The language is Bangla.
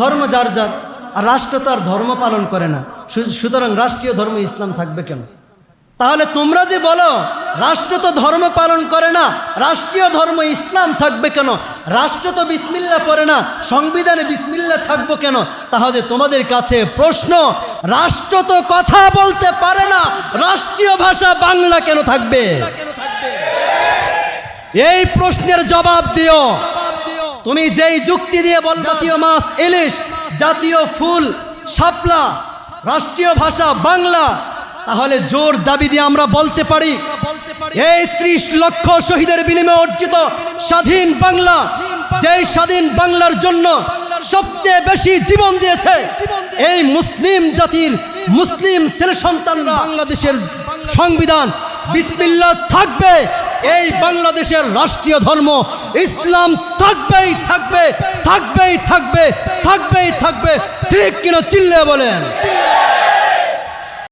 ধর্ম যার যার, আর রাষ্ট্র তো আর ধর্ম পালন করে না। সুতরাং রাষ্ট্রীয় ধর্ম ইসলাম থাকবে কেন? তাহলে তোমরা যে বলো, রাষ্ট্র তো ধর্ম পালন করে না, রাষ্ট্রীয় ধর্ম ইসলাম থাকবে কেন? রাষ্ট্র তো বিসমিল্লা পড়ে না, সংবিধানে বিসমিল্লা থাকব কেন? তাহলে তোমাদের কাছে প্রশ্ন, রাষ্ট্র তো কথা বলতে পারে না, রাষ্ট্রীয় ভাষা বাংলা কেন থাকবে? এই প্রশ্নের জবাব দিও। তুমি যেই যুক্তি দিয়ে বল জাতীয় মাছ, ইলিশ, জাতীয় ফুল, শাপলা, রাষ্ট্রীয় ভাষা, বাংলা, তাহলে জোর দাবি দিয়ে আমরা বলতে পারি, এই ত্রিশ লক্ষ শহীদের বিনিময়ে অর্জিত স্বাধীন বাংলা, যেই স্বাধীন বাংলার জন্য সবচেয়ে বেশি জীবন দিয়েছে এই মুসলিম জাতির মুসলিম ছেলে সন্তানরা, বাংলাদেশের সংবিধান বিসমিল্লা থাকবে, এই বাংলাদেশের রাষ্ট্রীয় ধর্ম ইসলাম থাকবেই থাকবে থাকবেই থাকবে থাকবেই থাকবে, ঠিক কিনা চিল্লে বলেন।